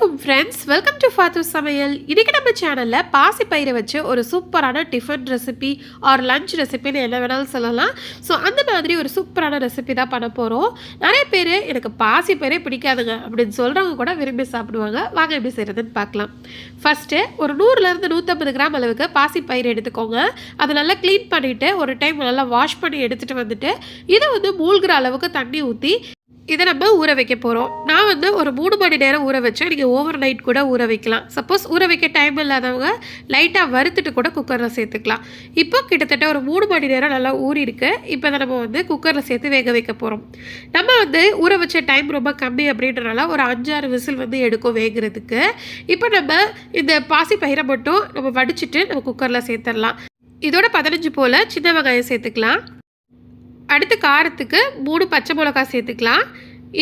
Friends welcome to ஃபாத்து சமையல் இன்றைக்கி நம்ம சேனலில் பாசி பயிரை வச்சு ஒரு சூப்பரான டிஃபன் ரெசிபி ஆர் லஞ்ச் ரெசிபின்னு என்ன வேணாலும் சொல்லலாம். ஸோ அந்த மாதிரி ஒரு சூப்பரான ரெசிபி தான் பண்ண போகிறோம் நிறைய பேர் எனக்கு பாசி பயிரே பிடிக்காதுங்க அப்படின்னு சொல்கிறவங்க கூட விரும்பி சாப்பிடுவாங்க. வாங்க எப்படி செய்கிறதுன்னு பார்க்கலாம். ஃபஸ்ட்டு ஒரு நூறுலேருந்து நூற்றம்பது கிராம் அளவுக்கு பாசி பயிர் எடுத்துக்கோங்க. அதை நல்லா க்ளீன் பண்ணிவிட்டு ஒரு டைம் நல்லா வாஷ் பண்ணி எடுத்துகிட்டு வந்துட்டு இதை வந்து மூழ்கிற அளவுக்கு தண்ணி ஊற்றி இதை நம்ம ஊற வைக்க போகிறோம் நான் வந்து ஒரு மூணு மணி நேரம் ஊற வச்சேன் நீங்கள் ஓவர் நைட் கூட ஊற வைக்கலாம். சப்போஸ் ஊற வைக்க டைம் இல்லாதவங்க லைட்டாக வறுத்துட்டு கூட குக்கரில் சேர்த்துக்கலாம். இப்போ கிட்டத்தட்ட ஒரு மூணு மணி நேரம் நல்லா ஊறியிருக்கு. இப்போ அதை நம்ம வந்து குக்கரில் சேர்த்து வேக வைக்க போகிறோம் நம்ம வந்து ஊற வச்ச டைம் ரொம்ப கம்மி அப்படின்றனால ஒரு அஞ்சாறு விசில் வந்து எடுக்கும் வேகிறதுக்கு. இப்போ நம்ம இந்த பாசி பயிரை மட்டும் நம்ம வடிச்சிட்டு நம்ம குக்கரில் சேர்த்துடலாம். இதோட பதினஞ்சு போல் சின்ன வெங்காயம் சேர்த்துக்கலாம். அடுத்து காரத்துக்கு மூணு பச்சை மிளகா சேர்த்துக்கலாம்.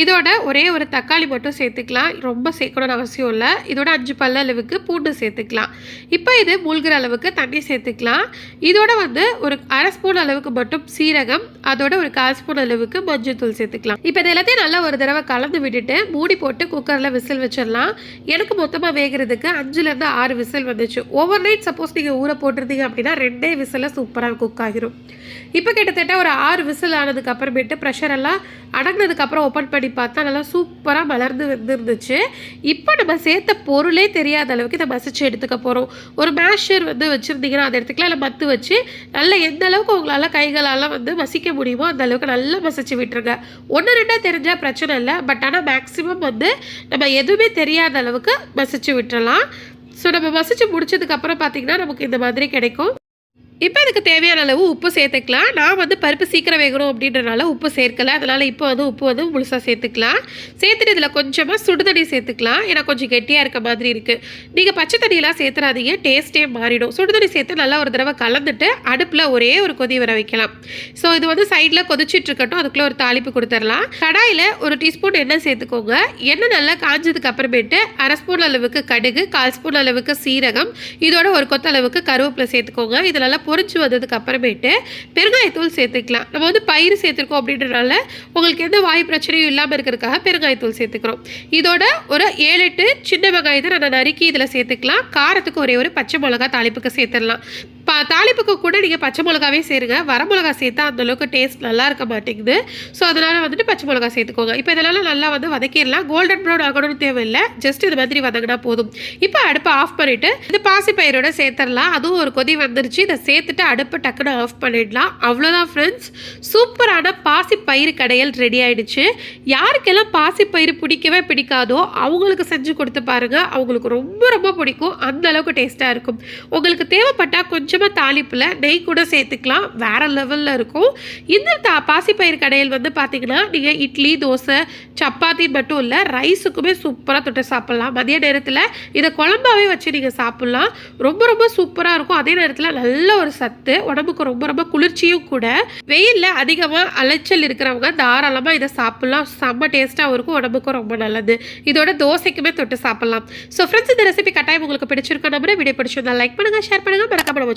இதோட ஒரே ஒரு தக்காளி மட்டும் சேர்த்துக்கலாம். ரொம்ப சேர்க்கணும்னு அவசியம் இல்லை. இதோட அஞ்சு பல்ல அளவுக்கு பூண்டு சேர்த்துக்கலாம். இப்போ இது மூழ்கிற அளவுக்கு தண்ணி சேர்த்துக்கலாம். இதோட வந்து ஒரு அரை ஸ்பூன் அளவுக்கு மட்டும் சீரகம் அதோட ஒரு கால் ஸ்பூன் அளவுக்கு மஞ்சள் தூள் சேர்த்துக்கலாம். இப்போ இது எல்லாத்தையும் நல்லா ஒரு தடவை கலந்து விட்டுட்டு மூடி போட்டு குக்கரில் விசில் வச்சிடலாம். எனக்கு மொத்தமாக வேகிறதுக்கு அஞ்சுலேருந்து ஆறு விசில் வந்துச்சு. ஓவர் நைட் சப்போஸ் நீங்கள் ஊற போட்டிருந்தீங்க அப்படின்னா ரெண்டே விசிலில் சூப்பராக குக் ஆகிரும். இப்போ கிட்டத்தட்ட ஒரு ஆறு விசில் ஆனதுக்கு அப்புறமேட்டு ப்ரெஷர் எல்லாம் அடங்கினதுக்கப்புறம் ஓப்பன் பண்ணி பார்த்தா நல்லா சூப்பராக மலர்ந்து வந்துருந்துச்சு இப்போ நம்ம சேர்த்த பொருளே தெரியாத அளவுக்கு இதை மசிச்சு எடுத்துக்க போகிறோம் ஒரு மேஷர் வந்து வச்சுருந்தீங்கன்னா அதை எடுத்துக்கலாம். இல்லை மத்து வச்சு நல்லா எந்த அளவுக்கு உங்களால் கைகளால் வந்து மசிக்க முடியுமோ அந்த அளவுக்கு நல்லா மசிச்சு விட்டுருங்க. ஒன்று ரெண்டாக தெரிஞ்சால் பிரச்சனை இல்லை. பட் ஆனால் மேக்ஸிமம் வந்து நம்ம எதுவுமே தெரியாத அளவுக்கு மசிச்சு விட்டுறலாம். ஸோ நம்ம மசிச்சு முடிச்சதுக்கப்புறம் பார்த்திங்கன்னா நமக்கு இந்த மாதிரி கிடைக்கும். இப்போ இதுக்கு தேவையான அளவு உப்பு சேர்த்துக்கலாம். நான் வந்து பருப்பு சீக்கிரம் வேகணும் அப்படின்றனால உப்பு சேர்க்கல. அதனால் இப்போ வந்து உப்பு வந்து முழுசாக சேர்த்துக்கலாம். சேர்த்துட்டு இதில் கொஞ்சமாக சுடுதண்ணி சேர்த்துக்கலாம். ஏன்னா கொஞ்சம் கெட்டியாக இருக்க மாதிரி இருக்குது நீங்கள் பச்சை தண்ணியெலாம் சேர்த்துறாதீங்க. டேஸ்ட்டே மாறிடும். சுடுதண்ணி சேர்த்து நல்லா ஒரு தடவை கலந்துட்டு அடுப்பில் ஒரே ஒரு கொதி வர வைக்கலாம். ஸோ இது வந்து சைடில் கொதிச்சிட்டு இருக்கட்டும். அதுக்குள்ளே ஒரு தாளிப்பு கொடுத்துடலாம். கடாயில் ஒரு டீஸ்பூன் எண்ணெய் சேர்த்துக்கோங்க. எண்ணெய் நல்லா காஞ்சதுக்கு அப்புறமேட்டு அரை ஸ்பூன் அளவுக்கு கடுகு கால் ஸ்பூன் அளவுக்கு சீரகம் இதோட ஒரு கொத்த அளவுக்கு கருவேப்பிலை சேர்த்துக்கோங்க. இது நல்லா பொறிச்சு வந்ததுக்கு அப்புறமேட்டு பெருங்காயத்தூள் சேர்த்துக்கலாம். நம்ம வந்து பயிர் சேர்த்துருக்கோம் அப்படின்றனால உங்களுக்கு எந்த வாயு பிரச்சனையும் இல்லாமல் இருக்கிறதுக்காக பெருங்காயத்தூள் சேர்த்துக்கிறோம். இதோட ஒரு ஏழு எட்டு சின்ன வெங்காயத்தை நான் நறுக்கி இதில் சேர்த்துக்கலாம். காரத்துக்கு ஒரே ஒரு பச்சை மிளகா தாளிப்புக்கு சேர்த்துடலாம். பா தாளிப்புக்கு கூட நீங்கள் பச்சை மிளகாவே சேருங்க. வர மிளகா சேர்த்தா அந்த அளவுக்கு டேஸ்ட் நல்லா இருக்க மாட்டேங்குது. ஸோ அதனால் வந்துட்டு பச்சை மிளகா சேர்த்துக்கோங்க. இப்போ இதெல்லாம் நல்லா வந்து வதக்கிடலாம். கோல்டன் ப்ரௌன் ஆகணும்னு தேவையில்லை. ஜஸ்ட் இது மாதிரி வதங்கினா போதும். இப்போ அடுப்பை ஆஃப் பண்ணிவிட்டு இது பாசி பயிரோட சேர்த்துடலாம் அதுவும் ஒரு கொதி வந்துருச்சு. இதை சேர்த்துட்டு அடுப்பை டக்குன்னு ஆஃப் பண்ணிடலாம். அவ்வளோதான் ஃப்ரெண்ட்ஸ் சூப்பரான பாசி பயிறு கடையல் ரெடி ஆகிடுச்சு யாருக்கெல்லாம் பாசி பிடிக்கவே பிடிக்காதோ அவங்களுக்கு செஞ்சு கொடுத்து பாருங்கள் அவங்களுக்கு ரொம்ப ரொம்ப பிடிக்கும். அந்த அளவுக்கு டேஸ்ட்டாக இருக்கும். உங்களுக்கு தேவைப்பட்டால் கொஞ்சம் கொஞ்சமாக தாளிப்பில் நெய் கூட சேர்த்துக்கலாம். வேறு லெவலில் இருக்கும். இந்த தா பாசிப்பயிர் கடையில் வந்து பார்த்தீங்கன்னா நீங்கள் இட்லி தோசை சப்பாத்தி மட்டும் இல்லை ரைஸுக்குமே சூப்பராக தொட்டு சாப்பிட்லாம். மதிய நேரத்தில் இதை குழம்பாவே வச்சு நீங்கள் சாப்பிட்லாம். ரொம்ப ரொம்ப சூப்பராக இருக்கும். அதே நேரத்தில் நல்ல ஒரு சத்து உடம்புக்கு ரொம்ப ரொம்ப குளிர்ச்சியும் கூட. வெயிலில் அதிகமாக அலைச்சல் இருக்கிறவங்க தாராளமாக இதை சாப்பிட்லாம். செம்ம டேஸ்ட்டாகவும் இருக்கும். உடம்புக்கும் ரொம்ப நல்லது. இதோட தோசைக்குமே தொட்டு சாப்பிட்லாம். ஸோ ஃப்ரெண்ட்ஸ் இந்த ரெசிபி கட்டாயம் உங்களுக்கு பிடிச்சிருக்கோம் நம்புறேன். வீடியோ பிடிச்சிருந்தா லைக் பண்ணுங்கள் ஷேர் பண்ணுங்கள் மறக்காம நம்ம